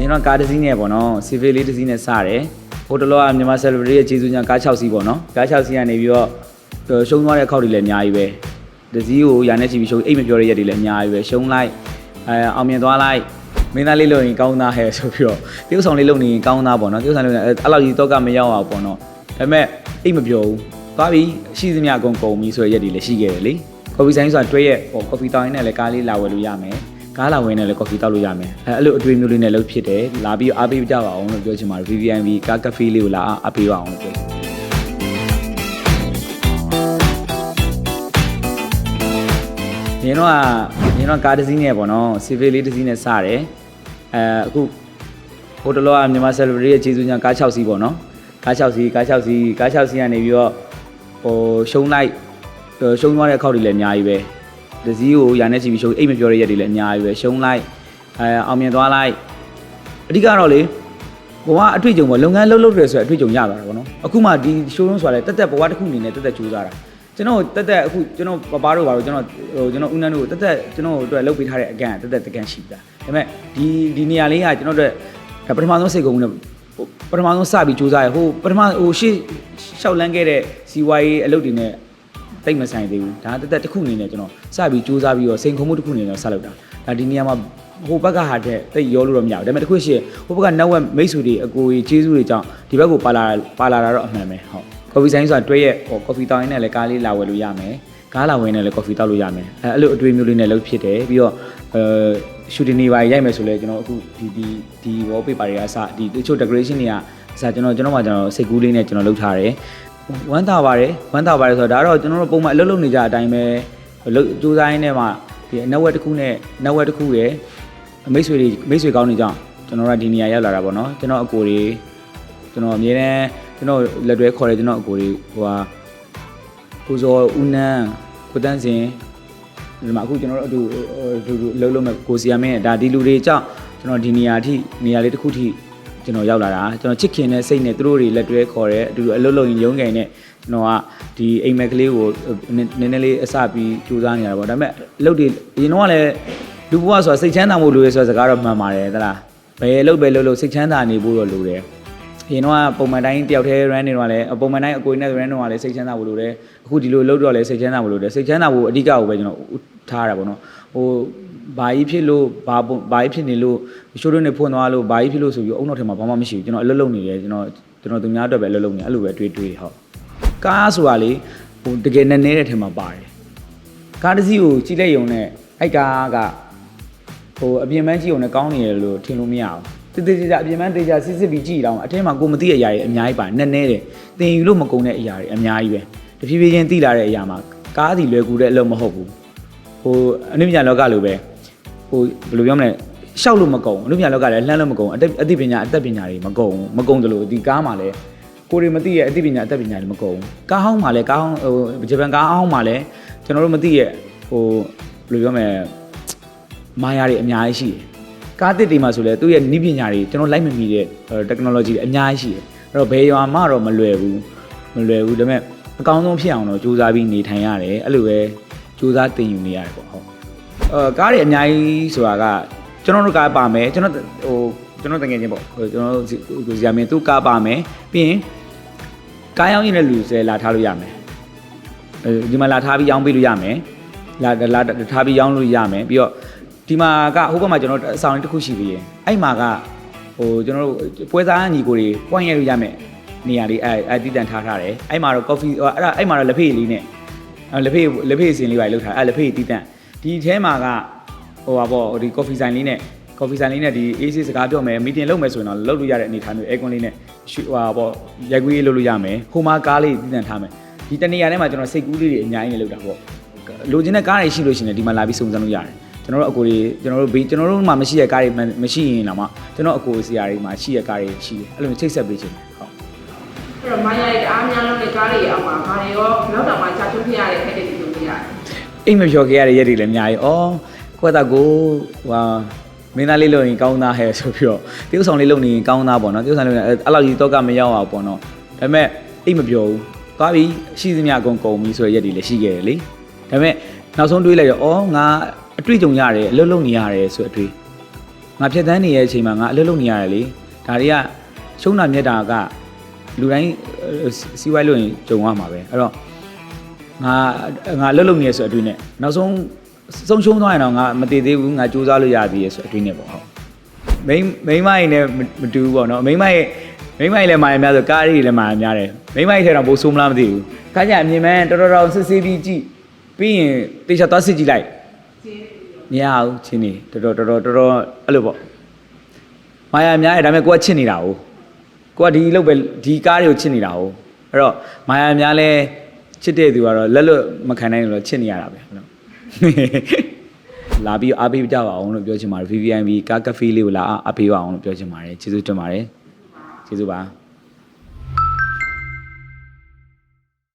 ရင်တော့ကားတစ်စီးနဲ့ပေါ့နော်စီဗီလေးတစ်စီးနဲ့စတယ်ဟိုတလောကမြန်မာ celebrity ရဲ့ကျေးဇူးညာကား6စီးပေါ့နော်ကား6စီးကနေပြီးတော့ရှုံးသွားတဲ့ခောက်တွေလည်းအများကြီးပဲတစ်စီးကိုရာနဲ့ချီပြီးရှုံးအိတ်မပြောတဲ့ရက်တွေလည်းအများကြီးပဲရှုံးလိုက်အဲအောင်မြင်သွားလိုက်မင်းသားလေးလုံရင်ကောင်းသားဟဲ့ဆိုပြီးတော့တရုပ်ဆောင်လေးလုံနေရင်ကောင်းသားပေါ့နော်တရုပ်ဆောင်လေးလုံအဲ့လောက်ကြီးတော့ကမရောက်အောင်ပေါ့နော်ဒါပေမဲ့အိတ်မပြောဘူးသွားပြီးရှိသမျှအကုန်ကုန်ပြီဆိုတဲ့ရက်တွေလည်းရှိခဲ့တယ်လေကော်ဖီဆိုင်ဆိုတာတွဲရက်ဟိုကော်ဖီတောင်းရင်းနဲ့လည်းကားလေးလာဝယ်လို့ရမယ် ကားလာဝယ်နဲ့လည်းကော်ဖီတောက်လို့ရမယ်အဲအဲ့လိုအတွေ့အမျိုးလေးနဲ့လုပ်ဖြစ်တယ်လာပြီးအားပေးကြပါအောင်လို့ပြောချင်ပါတယ် VVIP ကားကဖေးလေးကိုလာအားပေးပါအောင်လို့ပြောချင်ပါတယ်ရင်တော့ရင်တော့ကားတစ်စီးနဲ့ပေါ့နော်စီဗီလေးတစ်စီးနဲ့စတယ်အဲအခုဟိုတလောကမြန်မာ celebrity ရဲ့ကျေးဇူးညာကား6စီးပေါ့နော်ကား6စီးကား6စီးကား6စီးကနေပြီးတော့ဟိုရှုံးလိုက်ဟိုရှုံးသွားတဲ့ခောက်တွေလည်းအများကြီးပဲ တစ်စီးကိုရာနဲ့ချီပြီးရှုံးအိတ်မပြောတဲ့ရက်တွေလည်းအများကြီးပဲရှုံးလိုက်အဲအောင်မြင်သွားလိုက်အဓိကတော့လေဘဝအတွေ့အကြုံပေါ့လုပ်ငန်းလုပ်လုပ်တယ်ဆိုတဲ့အတွေ့အကြုံရလာတာပေါ့နော်အခုမှဒီ showroom ဆိုတာလေတက်တက်ဘဝတစ်ခုအနေနဲ့တက်တက်ကြိုးစားတာကျွန်တော်တက်တက်အခုကျွန်တော်ပပတို့ပါတော့ကျွန်တော်ဟိုကျွန်တော်ဦးနန်းတို့တက်တက်ကျွန်တော်တို့အတွက်လုပ်ပေးထားတဲ့အကန့်တက်တက်တကန့်ရှိတာဒါပေမဲ့ဒီဒီနေရာလေးကကျွန်တော်တို့ဒါပထမဆုံးစိတ်ကုန်နဲ့ပထမဆုံးစပြီးကြိုးစားရဟိုပထမဟိုရှေ့ရှောက်လန်းခဲ့တဲ့စီဝါရေးအလုပ်တွေနဲ့ တိတ်မဆိုင်သေးဘူးဒါတက်တက်တစ်ခုအနေနဲ့ကျွန်တော်စပြီးကြိုးစားပြီးတော့စိန်ခုံမှုတစ်ခုအနေနဲ့ဆက်လုပ်တာဒါဒီနေရာမှာဟိုဘက်ကဟာတဲ့တိတ်ရောလို့တော့မရဘူးဒါပေမဲ့တစ်ခုရှိဟိုဘက်ကနောက်ဝက်မိတ်ဆွေတွေအကိုကြီးကျေးဇူးတွေကြောင့်ဒီဘက်ကိုပါလာပါလာတာတော့အမှန်ပဲဟုတ်ကော်ဖီဆိုင်ဆိုတာတွဲရက်ဟိုကော်ဖီတောင်းရင်းနဲ့လည်းကားလေးလာဝယ်လို့ရမယ်ကားလာဝယ်နဲ့လည်းကော်ဖီတောက်လို့ရမယ်အဲအဲ့လိုအတွေ့အမျိုးလေးနဲ့လုပ်ဖြစ်တယ်ပြီးတော့အဲရှူတင်နေပါရိုက်မယ်ဆိုလဲကျွန်တော်အခုဒီဒီဒီ wallpaper တွေကအစဒီတချို့ decoration တွေကအစကျွန်တော်ကျွန်တော်မှကျွန်တော်စိတ်ကူးလေးနဲ့ကျွန်တော်လုပ်ထားတယ် ဝမ်းသာပါတယ်ဝမ်းသာပါတယ်ဆိုတော့ဒါတော့ကျွန်တော်တို့ပုံမှန်အလုပ်လုပ်နေကြအတိုင်းပဲလုပ်စူးစမ်းရင်းနဲ့မှဒီ network တစ်ခုနဲ့ network တစ်ခုရယ်မိတ်ဆွေတွေမိတ်ဆွေကောင်းတွေကြောင့်ကျွန်တော်တို့ဒီနေရာရောက်လာတာပေါ့နော်ကျွန်တော်အကိုတွေကျွန်တော်အမြဲတမ်းကျွန်တော်လက်တွဲခေါ်တယ်ကျွန်တော်အကိုတွေဟိုဟာကိုဇော်ဦးနန်းကိုတန်းစင်ဒီမှာအခုကျွန်တော်တို့အတူတူလှုပ်လို့မဲ့ကိုစီယာမင်းဒါဒီလူတွေကြောင့်ကျွန်တော်ဒီနေရာအထိနေရာလေးတစ်ခုထိ ကျွန်တော်ရောက်လာတာကျွန်တော်ချစ်ခင်တဲ့စိတ်နဲ့သူတို့တွေလက်တွဲခေါ်တယ်အတူတူအလုပ်လုပ်ရင်ရုံးကန်နဲ့ကျွန်တော်ကဒီအိမ်မက်ကလေးကိုနည်းနည်းလေးအစပြီးကြိုးစားနေရတာပေါ့ဒါပေမဲ့အလုပ်တွေအရင်တော့ကလည်းလူဘဝဆိုတာစိတ်ချမ်းသာမှုလိုရဲဆိုတဲ့စကားတော့မှန်ပါတယ်သလားဘယ်အလုပ်ပဲလုပ်လို့စိတ်ချမ်းသာနေဖို့တော့လိုတယ်အရင်တော့ပုံမှန်တိုင်းတယောက်တည်း run နေတော့လည်းပုံမှန်တိုင်းအကိုနဲ့ run တော့လည်းစိတ်ချမ်းသာဖို့လိုတယ်အခုဒီလိုလုပ်တော့လည်းစိတ်ချမ်းသာဖို့လိုတယ်စိတ်ချမ်းသာဖို့အဓိကကိုပဲကျွန်တော်ထားတာပေါ့နော်ဟို ဘာကြီးဖြစ်လို့ဘာဘာကြီးဖြစ်နေလို့ရှိုးတွင်းနေဖွင့်သွားလို့ဘာကြီးဖြစ်လို့ဆိုပြီးအုံနောက်ထဲမှာဘာမှမရှိဘူးကျွန်တော်အလုပ်လုပ်နေတယ်ကျွန်တော်ကျွန်တော်သူများအတွက်ပဲအလုပ်လုပ်နေအဲ့လိုပဲတွေးတွေးဟုတ်ကားဆိုတာလေဟိုတကယ်နဲ့နေတဲ့ထဲမှာပါတယ်ကားတစ်စီးကိုကြည့်လိုက်ရုံနဲ့အဲ့ကားကဟိုအပြင်ပန်းကြည့်အောင်လည်းကောင်းနေတယ်လို့ထင်လို့မရဘူးတည်တည်ကြအပြင်ပန်းတေးကြစစ်စစ်ပြီးကြည့်တော့အထင်းမှာကိုမသိတဲ့အရာတွေအများကြီးပါနက်နဲတယ်သင်ယူလို့မကုန်တဲ့အရာတွေအများကြီးပဲတဖြည်းဖြည်းချင်းသိလာတဲ့အရာမှာကားစီလွယ်ကူတဲ့အလုပ်မဟုတ်ဘူးဟိုအနုပညာလောကလိုပဲ ဟိုဘယ်လိုပြောမလဲရှောက်လို့မကုန်အနုပညာလောကလည်းလှမ်းလို့မကုန်အတအသိပညာအသက်ပညာတွေမကုန်မကုန်တယ်လို့ဒီကားမှာလည်းကိုတွေမသိရဲ့အသိပညာအသက်ပညာတွေမကုန်ကားဟောင်းမှာလည်းကားဟောင်းဟိုဂျပန်ကားဟောင်းမှာလည်းကျွန်တော်တို့မသိရဲ့ဟိုဘယ်လိုပြောမလဲမာယာတွေအများကြီးရှိတယ်။ကားတစ်တွေမှာဆိုလဲသူ့ရဲ့နည်းပညာတွေကျွန်တော်လိုက်မမီတဲ့ technology တွေအများကြီးရှိတယ်။အဲ့တော့ဘယ်ရွာမှတော့မလွယ်ဘူးမလွယ်ဘူးဒါပေမဲ့အကောင်းဆုံးဖြစ်အောင်တော့စူးစမ်းပြီးနေထိုင်ရတယ်အဲ့လိုပဲစူးစမ်းတင်ယူနေရတယ်ပေါ့ဟုတ်။ အဲကားတွေအများကြီးဆိုတာကကျွန်တော်တို့ကားပါမယ်ကျွန်တော်ဟိုကျွန်တော်တကယ်ချင်းပေါ့ဟိုကျွန်တော်ကိုစီယာမင်းသူကားပါမယ်ပြီးရင်ကားရောင်းရင်လည်းလူစဲလာထားလို့ရမယ်။အဲဒီမှာလာထားပြီးရောင်းပေးလို့ရမယ်။လာလာထားပြီးရောင်းလို့ရမယ်ပြီးတော့ဒီမှာကဟိုဘက်မှာကျွန်တော်အဆောင်လေးတစ်ခုရှိသေးတယ်အဲ့မှာကဟိုကျွန်တော်တို့ပွဲစားညီကိုတွေပွင့်ရလို့ရမယ်နေရာလေးအဲအဲတည်တံထားထားတယ်အဲ့မှာတော့ coffee အဲ့ဒါအဲ့မှာတော့လက်ဖေးလေးနဲ့အဲလက်ဖေးလက်ဖေးစင်လေးပါလောက်ထားအဲလက်ဖေးတည်တံ ဒီထဲမှာကဟိုပါပေါ့ဒီ coffee ဆိုင်လေးနဲ့ coffee ဆိုင်လေးနဲ့ဒီ AC စကားပြောမယ် meeting လုပ်မယ်ဆိုရင်တော့လုပ်လို့ရတဲ့အနေအထားမျိုး aircon လေးနဲ့ဟိုပါပေါ့ရိုက်ကွေးလုပ်လို့ရမယ်ဟိုမှာကားလေးတည်တံထားမယ်ဒီတနေရာထဲမှာကျွန်တော်စိတ်ကူးလေးတွေအများကြီးလုပ်တာပေါ့လိုချင်တဲ့ကားတွေရှိလို့ရှိရင်ဒီမှာလာပြီးစုံစမ်းလို့ရတယ်ကျွန်တော်တို့အကိုတွေကျွန်တော်တို့ဘေးကျွန်တော်တို့မှမရှိတဲ့ကားတွေမရှိရင်တော့မှကျွန်တော်အကိုဆရာတွေမှာရှိတဲ့ကားတွေရှိတယ်အဲ့လိုချိတ်ဆက်ပေးခြင်းဟုတ်အဲ့တော့မိုင်းရိုက်အားများလို့တဲ့ကားတွေအောက်မှာဘာတွေရောလောက်တော့မှကြာချုပ်ဖြစ်ရတဲ့ခက်တဲ့ဒီလိုမျိုးရတယ် အိမ်မဖြော်ခဲ့ရတဲ့ရက်တွေလည်းအများကြီးဩခွက်တာကိုဟဟာမင်းသားလေးလုံရင်ကောင်းသားဟဲ့ဆိုပြီးတော့တရုပ်ဆောင်လေးလုံနေရင်ကောင်းသားပေါ့နော်တရုပ်ဆောင်လေးအဲ့လောက်ကြီးတော့ကမရောက်အောင်ပေါ့နော်ဒါပေမဲ့အိမ်မပြောဘူးသွားပြီးရှိသမျှအကုန်ကုန်ပြီဆိုတဲ့ရက်တွေလည်းရှိခဲ့တယ်လေဒါပေမဲ့နောက်ဆုံးတွေးလိုက်တော့ဩငါအတွေ့အကြုံရတယ်အလုပ်လုပ်နေရတယ်ဆိုအတွေ့ငါဖြတ်သန်းနေရဲ့အချိန်မှာငါအလုပ်လုပ်နေရတယ်လေဒါတွေကရှုံးတာမြတ်တာကလူတိုင်းအဲစီးပွားရေးလို့ရင်ကြုံရမှာပဲအဲ့တော့ ငါငါအလုပ်လုပ်နေရဆိုအတွေ့နဲ့နောက်ဆုံးဆုံးရှုံးသွားရင်တော့ငါမတည်သေးဘူးငါစူးစမ်းလို့ရသေးရဲ့ဆိုအတွေ့နဲ့ပေါ့ဟုတ်မိန်းမိန်းမရင်လည်းမတူဘူးပေါ့နော်မိန်းမရဲ့မိန်းမရင်လည်းမာရများဆိုကားရီလည်းမာရများတယ်မိန်းမရဲ့ထဲတော့ဘိုးဆိုးမလားမသိဘူးခါကျအမြင်မဲတော်တော်တော်စစ်ဆေးပြီးကြည့်ပြီးရင်တေချာသွားစစ်ကြည့်လိုက်မရဘူးချင်းနေတော်တော်တော်တော်တော်တော်အဲ့လိုပေါ့မာရများတယ်ဒါပေမဲ့ကိုကချစ်နေတာ哦ကိုကဒီလောက်ပဲဒီကားတွေကိုချစ်နေတာ哦အဲ့တော့မာရများလဲ ချစ်တဲ့သူကတော့လက်လွတ်မခံနိုင်လို့ချစ်နေရတာပဲဟုတ်လာပြီးအားပေးကြပါအောင်လို့ပြောချင်ပါတယ် VVIP ကားကဖေးလေးကိုလာအားပေးပါအောင်လို့ပြောချင်ပါတယ်ကျေးဇူးတင်ပါတယ်ကျေးဇူးပါ